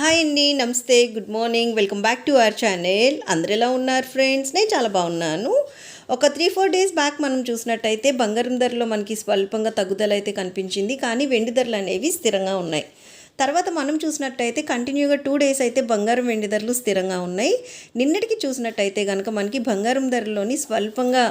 Hi అండి నమస్తే good morning. Welcome back to our channel. అందరు ఎలా ఉన్నారు ఫ్రెండ్స్? నేను చాలా బాగున్నాను. ఒక త్రీ ఫోర్ డేస్ బ్యాక్ మనం చూసినట్టయితే బంగారం ధరలో మనకి స్వల్పంగా తగ్గుదల అయితే కనిపించింది. కానీ వెండి ధరలు అనేవి స్థిరంగా ఉన్నాయి. తర్వాత మనం చూసినట్టయితే కంటిన్యూగా టూ డేస్ అయితే బంగారం వెండి ధరలు స్థిరంగా ఉన్నాయి. నిన్నటికి చూసినట్టయితే కనుక మనకి బంగారం ధరలోని స్వల్పంగా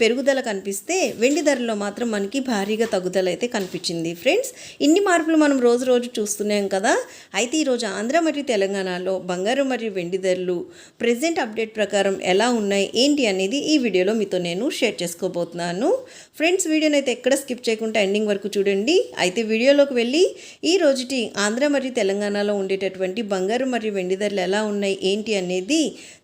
పెరుగుదల కనిపిస్తే వెండి ధరలో మాత్రం మనకి భారీగా తగ్గుదల అయితే కనిపించింది. ఫ్రెండ్స్ ఇన్ని మార్పులు మనం రోజు రోజు చూస్తున్నాం కదా. అయితే ఈరోజు ఆంధ్ర మరియు తెలంగాణలో బంగారం మరియు వెండి ధరలు ప్రెసెంట్ అప్డేట్ ప్రకారం ఎలా ఉన్నాయి ఏంటి అనేది ఈ వీడియోలో మీతో నేను షేర్ చేసుకోబోతున్నాను. ఫ్రెండ్స్ వీడియోని అయితే ఎక్కడ స్కిప్ చేయకుండా ఎండింగ్ వరకు చూడండి. అయితే వీడియోలోకి వెళ్ళి ఈ రోజుటి ఆంధ్ర మరియు తెలంగాణలో ఉండేటటువంటి బంగారు మరియు వెండి ధరలు ఎలా ఉన్నాయి ఏంటి అనేది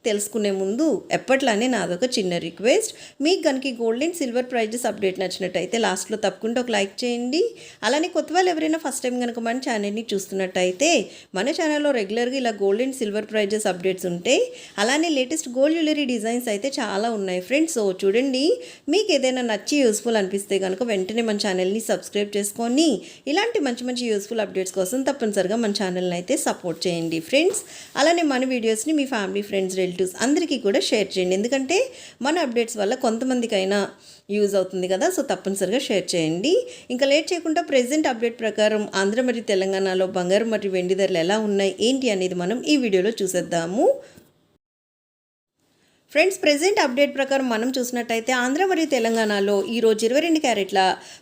తెలుసుకునే ముందు ఎప్పట్లానే నాదొక చిన్న రిక్వెస్ట్. మీకు కనుక gold and silver prizes update నచ్చినట్టయితే లాస్ట్లో తప్పకుండా ఒక లైక్ చేయండి. అలానే కొత్త వాళ్ళు ఎవరైనా ఫస్ట్ టైం కనుక మన ఛానల్ని చూస్తున్నట్టయితే మన ఛానల్లో రెగ్యులర్గా ఇలా gold and silver prizes updates ఉంటాయి అలానే లేటెస్ట్ గోల్డ్ జ్యువెలరీ డిజైన్స్ అయితే చాలా ఉన్నాయి ఫ్రెండ్స్. సో చూడండి మీకు ఏదైనా నచ్చి యూస్ఫుల్ అనిపిస్తే కనుక వెంటనే మన ఛానల్ని సబ్స్క్రైబ్ చేసుకొని ఇలాంటి మంచి మంచి యూస్ఫుల్ అప్డేట్స్ కోసం తప్పనిసరిగా మన ఛానల్ని అయితే సపోర్ట్ చేయండి ఫ్రెండ్స్ అలానే మన వీడియోస్ని మీ ఫ్యామిలీ ఫ్రెండ్స్ రిలేటివ్స్ అందరికీ కూడా షేర్ చేయండి. ఎందుకంటే మన అప్డేట్స్ వల్ల కొంతమందికైనా యూజ్ అవుతుంది కదా సో తప్పనిసరిగా షేర్ చేయండి. ఇంకా లేట్ చేయకుండా ప్రెసెంట్ అప్డేట్ ప్రకారం ఆంధ్ర మరియు తెలంగాణలో బంగారం మరియు వెండి ధరలు ఎలా ఉన్నాయి ఏంటి అనేది మనం ఈ వీడియోలో చూసేద్దాము. ఫ్రెండ్స్ ప్రెసెంట్ అప్డేట్ ప్రకారం మనం చూసినట్టయితే ఆంధ్ర మరియు తెలంగాణలో ఈరోజు ఇరవై రెండు క్యారెట్ల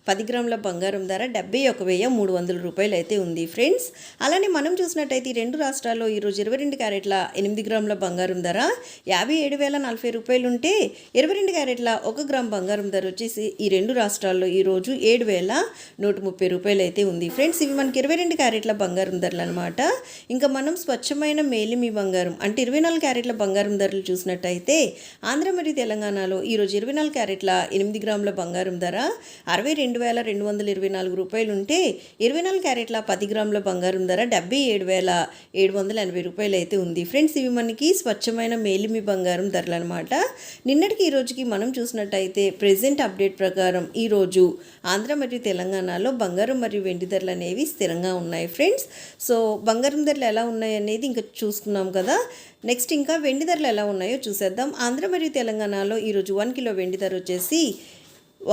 పది గ్రాముల బంగారం ధర డెబ్బై ఒక వెయ్యి మూడు వందల రూపాయలు అయితే ఉంది. ఫ్రెండ్స్ అలానే మనం చూసినట్టయితే ఈ రెండు రాష్ట్రాల్లో ఈరోజు ఇరవై రెండు క్యారెట్ల ఎనిమిది గ్రాముల బంగారం ధర యాభై ఏడు వేల నలభై రూపాయలు ఉంటే ఇరవై రెండు క్యారెట్ల ఒక గ్రామ్ బంగారం ధర వచ్చేసి ఈ రెండు రాష్ట్రాల్లో ఈరోజు ఏడు వేల నూట ముప్పై రూపాయలు అయితే ఉంది. ఫ్రెండ్స్ ఇవి మనకి ఇరవై రెండు క్యారెట్ల బంగారం ధరలు అనమాట ఇంకా మనం స్వచ్ఛమైన మేలిమి బంగారం అంటే ఇరవై నాలుగు క్యారెట్ల బంగారం ధరలు చూసినట్టయితే ఆంధ్ర మరియు తెలంగాణలో ఈరోజు ఇరవై నాలుగు క్యారెట్ల ఎనిమిది గ్రాముల బంగారం ధర అరవై రెండు వేల రెండు వందల ఇరవై నాలుగు రూపాయలు ఉంటే ఇరవై నాలుగు క్యారెట్ల పది గ్రాముల బంగారం ధర డెబ్బై ఏడు వేల ఏడు వందల ఎనభై రూపాయలు అయితే ఉంది. ఫ్రెండ్స్ ఇవి మనకి స్వచ్ఛమైన మేలిమి బంగారం ధరలు అనమాట నిన్నటికి ఈ రోజుకి మనం చూసినట్టయితే ప్రెసెంట్ అప్డేట్ ప్రకారం ఈరోజు ఆంధ్ర మరియు తెలంగాణలో బంగారం మరియు వెండి ధరలు అనేవి స్థిరంగా ఉన్నాయి ఫ్రెండ్స్. సో బంగారం ధరలు ఎలా ఉన్నాయి అనేది ఇంకా చూసుకున్నాం కదా. నెక్స్ట్ ఇంకా వెండి ధరలు ఎలా ఉన్నాయో చూసేద్దాం. ఆంధ్ర మరియు తెలంగాణలో ఈరోజు వన్ కిలో వెండి ధర వచ్చేసి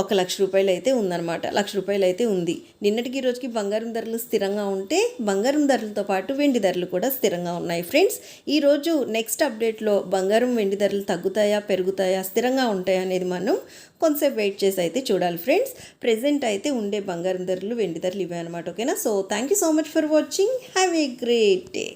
ఒక లక్ష రూపాయలు అయితే ఉందన్నమాట. లక్ష రూపాయలు అయితే ఉంది. నిన్నటికి రోజుకి బంగారం ధరలు స్థిరంగా ఉంటే బంగారం ధరలతో పాటు వెండి ధరలు కూడా స్థిరంగా ఉన్నాయి ఫ్రెండ్స్. ఈరోజు నెక్స్ట్ అప్డేట్లో బంగారం వెండి ధరలు తగ్గుతాయా పెరుగుతాయా స్థిరంగా ఉంటాయా అనేది మనం కొంతసేపు వెయిట్ చేసి అయితే చూడాలి ఫ్రెండ్స్. ప్రెజెంట్ అయితే ఉండే బంగారం ధరలు వెండి ధరలు ఇవే అనమాట ఓకేనా? So thank you so much for watching have a great day